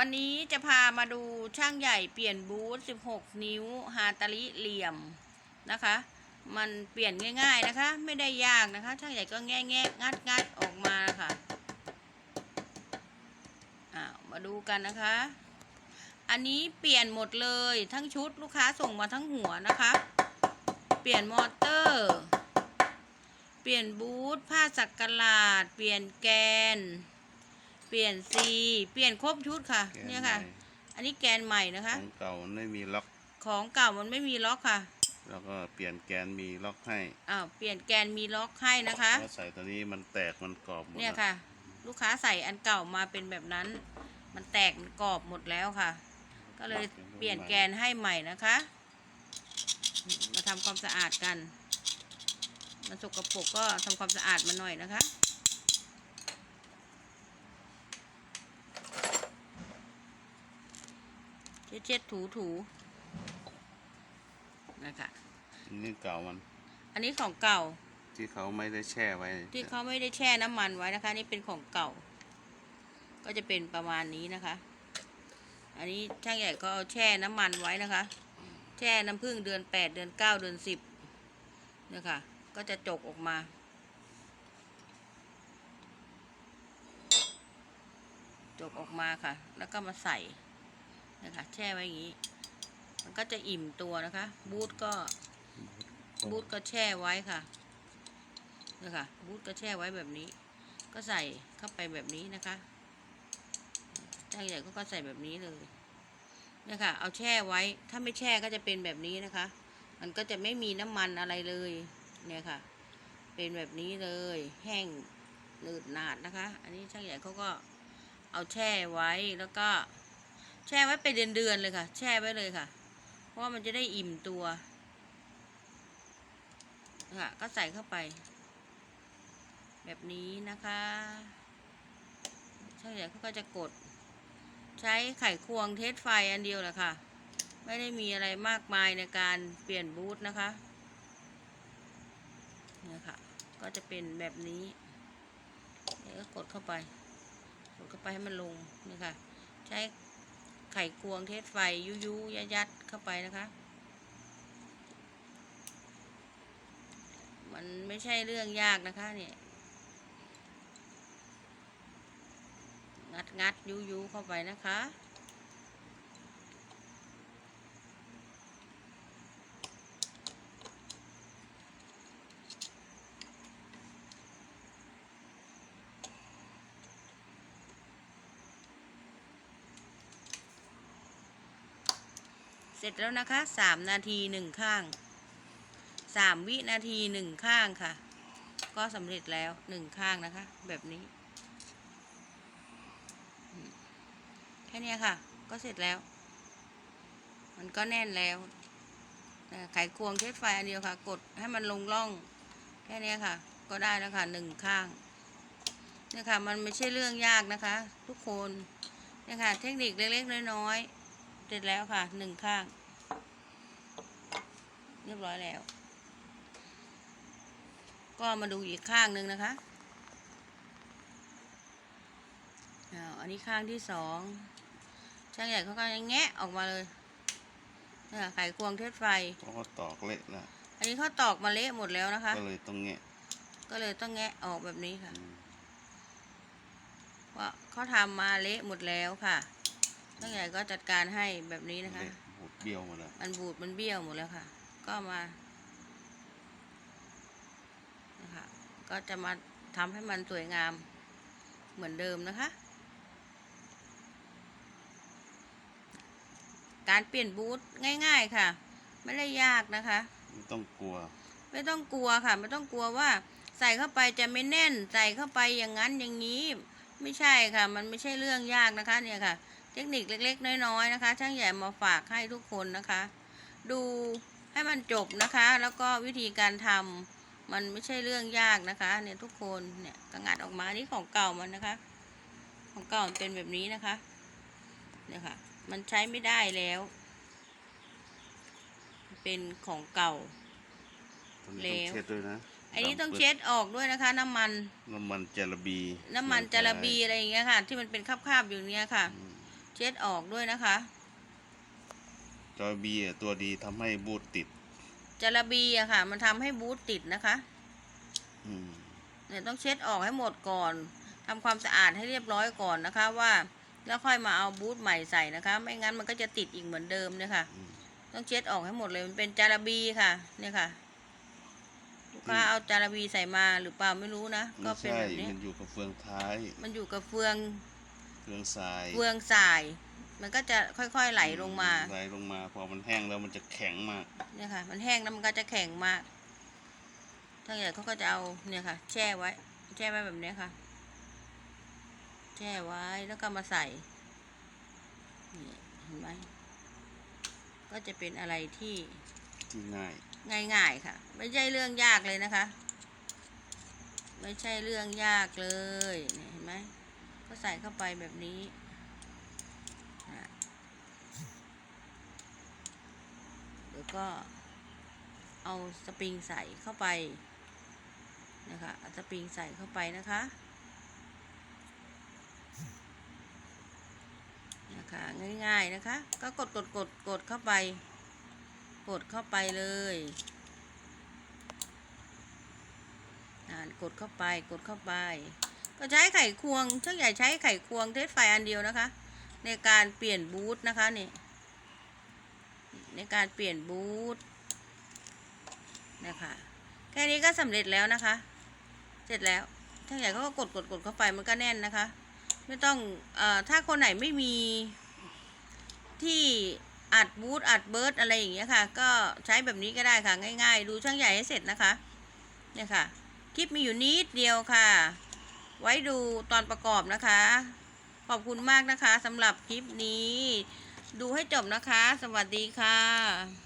วันนี้จะพามาดูช่างใหญ่เปลี่ยนบูธ16 นิ้วฮาตาลิเหลี่ยมนะคะ มันเปลี่ยนง่ายๆนะคะ ไม่ได้ยากนะคะ ช่างใหญ่ก็แง่แง่งัดงัดออกมาค่ะอ้าวมาดูกันนะคะ อันนี้เปลี่ยนหมดเลยทั้งชุดลูกค้าส่งมาทั้งหัวนะคะ เปลี่ยนมอเตอร์ เปลี่ยนบูธผ้าสักกลาด เปลี่ยนแกน เปลี่ยนซีเปลี่ยนครบชุดค่ะ แกนเนี่ยค่ะ ใหม่อันนี้แกนใหม่นะคะ ของเก่ามันไม่มีล็อก ของเก่ามันไม่มีล็อกค่ะแล้วก็เปลี่ยนแกนมีล็อกให้อ้าวเปลี่ยนแกนมีล็อกให้นะคะเพราะใส่ตัวนี้มันแตกมันกรอบหมดเนี่ยแล้วค่ะ ลูกค้าใส่อันเก่ามาเป็นแบบนั้น มันแตกมันกรอบหมดแล้วค่ะ ก็เลยเปลี่ยนแกนให้ใหม่นะคะ มาทำความสะอาดกัน มันสกปรกก็ทำความสะอาดมันหน่อยนะคะ ช็ดเช็ดถูถูนะคะนี่เก่ามัน อันนี้ของเก่า ที่เขาไม่ได้แช่ไว้ ที่เขาไม่ได้แช่น้ำมันไว้นะคะ นี่เป็นของเก่า ก็จะเป็นประมาณนี้นะคะ อันนี้ช่างใหญ่ก็เอาแช่น้ำมันไว้นะคะ แช่น้ำผึ้งเดือนแปดเดือนเก้าเดือนสิบเนี่ยค่ะก็จะจกออกมาจกออกมาค่ะ แล้วก็มาใส่ นะคะ แช่ไว้อย่างนี้ มันก็จะอิ่มตัวนะคะ บูทก็บูทก็แช่ไว้ค่ะนี่ค่ะบูทก็แช่ไว้แบบนี้ ก็ใส่เข้าไปแบบนี้นะคะช่างใหญ่ก็ก็ใส่แบบนี้เลยเนี่ยค่ะเอาแช่ไว้ ถ้าไม่แช่ก็จะเป็นแบบนี้นะคะ มันก็จะไม่มีน้ำมันอะไรเลย เนี่ยค่ะ เป็นแบบนี้เลย แห้งหนืดหนาดนะคะ อันนี้ช่างใหญ่เขาก็เอาแช่ไว้แล้วก็ แช่ไว้ไปเดือนๆเลยค่ะ แช่ไว้เลยค่ะ เพราะมันจะได้อิ่มตัว ค่ะ ก็ใส่เข้าไป แบบนี้นะคะช่างใหญ่เขาก็จะกด ใช้ไขควงเทสไฟอันเดียวแหละค่ะ ไม่ได้มีอะไรมากมายในการเปลี่ยนบูทนะคะเนี่ยค่ะ ก็จะเป็นแบบนี้แล้วก็กดเข้าไป กดเข้าไปให้มันลงนี่ค่ะ ใช้ ไขควงเทสไฟยุยุยัดยัดเข้าไปนะคะ มันไม่ใช่เรื่องยากนะคะเนี่ยงัดงัดยุยุเข้าไปนะคะ ร็จแล้วนะคะสามนาทีหนึ่งข้างสามวินาทีหนึ่งข้างค่ะ ก็สำเร็จแล้วหนึ่งข้างนะคะ แบบนี้ แค่นี้ค่ะ ก็เสร็จแล้ว มันก็แน่นแล้วไขควงเทสไฟอันเดียวค่ะ กดให้มันลงร่อง แค่นี้ค่ะ ก็ได้แล้วค่ะหนึ่งข้างเนี่ยค่ะ มันไม่ใช่เรื่องยากนะคะ ทุกคนเนี่ยค่ะ เทคนิคเล็กๆน้อยๆ เสร็จแล้วค่ะหนึ่งข้าง เรียบร้อยแล้ว ก็มาดูอีกข้างหนึ่งนะคะอ้าวอันนี้ข้างที่สองช่างใหญ่เขาก็แงะออกมาเลยนี่ค่ะไขควงเทสไฟเพราะว่าตอกเละแล้วอันนี้เขาตอกมาเละหมดแล้วนะคะ ก็เลยต้องแงะ ก็เลยต้องแงะออกแบบนี้ค่ะอืมว่าเขาทำมาเละหมดแล้วค่ะ ช่างใหญ่ก็จัดการให้แบบนี้นะคะเละหมดเบี้ยวหมดแล้วมันบูดมันเบี้ยวหมดแล้วค่ะ ก็มานะคะก็จะมาทำให้มันสวยงามเหมือนเดิมนะคะ การเปลี่ยนบูทง่าย ๆค่ะ ไม่ได้ยากนะคะ ไม่ต้องกลัว ไม่ต้องกลัวค่ะ ไม่ต้องกลัวว่า ใส่เข้าไปจะไม่แน่น ใส่เข้าไปอย่างนั้นอย่างนี้ ไม่ใช่ค่ะ มันไม่ใช่เรื่องยากนะคะเนี่ยค่ะ เทคนิคเล็กๆ น้อยๆนะคะ ช่างใหญ่มาฝากให้ทุกคนนะคะ ดูให้มันจบนะคะ แล้วก็วิธีการทำมันไม่ใช่เรื่องยากนะคะเนี่ยทุกคนเนี่ยกระงัดออกมาอันนี่ของเก่ามันนะคะ ของเก่ามันเป็นแบบนี้นะคะเนี่ยค่ะ มันใช้ไม่ได้แล้ว เป็นของเก่าตอนนี้ต้องแล้วเช็ดด้วยนะอันนี้ต้องเช็ดออกด้วยนะคะ น้ำมัน น้ำมันจาระบี น้ำมันจาระบีอะไรอย่างเงี้ยค่ะ ที่มันเป็นคราบๆอยู่เนี้ยค่ะอืม เช็ดออกด้วยนะคะ จอยบีอะตัวดีทำให้บูทติดจาระบีอะค่ะ มันทำให้บูทติดนะคะอืมเนี่ยต้องเช็ดออกให้หมดก่อนทำความสะอาดให้เรียบร้อยก่อนนะคะ ว่าแล้วค่อยมาเอาบูทใหม่ใส่นะคะ ไม่งั้นมันก็จะติดอีกเหมือนเดิมเนี่ยค่ะอืมต้องเช็ดออกให้หมดเลยมันเป็นจาระบีค่ะ เนี่ยค่ะลูกค้าเอาจาระบีใส่มาหรือเปล่าไม่รู้นะก็ไม่เป็นใช่แบบนี้มันอยู่กับเฟืองท้าย มันอยู่กับเฟือง เฟืองทรายเฟืองสาย มันก็จะค่อยๆไหลลงมา ไหลลงมา พอมันแห้งแล้วมันจะแข็งมากเนี่ยค่ะ มันแห้งแล้วมันก็จะแข็งมากถ้าใหญ่เขาก็จะเอาเนี่ยค่ะ แช่ไว้ แช่ไว้แบบเนี้ยค่ะ แช่ไว้แล้วก็มาใส่นี่เห็นไหมก็จะเป็นอะไรที่ที่ง่าย ง่ายๆค่ะ ไม่ใช่เรื่องยากเลยนะคะ ไม่ใช่เรื่องยากเลยเนี่ยเห็นไหมก็ ใส่เข้าไปแบบนี้อะเดี๋ยวก็เอาสปริงใส่เข้าไปนะคะเอาสปริงใส่เข้าไปนะคะนะคะง่ายๆนะคะ ก็กดกดกดกดเข้าไป กดเข้าไปเลยกดเข้าไปกดเข้าไป ก็ใช้ไขควงช่างใหญ่ใช้ไขควงเทสไฟอันเดียวนะคะ ในการเปลี่ยนบูทนะคะนี่ในการเปลี่ยนบูทนะคะแค่นี้ก็สำเร็จแล้วนะคะ เสร็จแล้วช่างใหญ่เขาก็กดกดกดเข้าไปมันก็แน่นนะคะ ไม่ต้องเอ่อถ้าคนไหนไม่มีที่อัดบูทอัดเบิร์ดอะไรอย่างเงี้ยค่ะ ก็ใช้แบบนี้ก็ได้ค่ะ ง่าย ๆ ดูช่างใหญ่ให้เสร็จนะคะเนี่ยค่ะ คลิปมีอยู่นิดเดียวค่ะ ไว้ดูตอนประกอบนะคะ ขอบคุณมากนะคะสำหรับคลิปนี้ ดูให้จบนะคะ สวัสดีค่ะ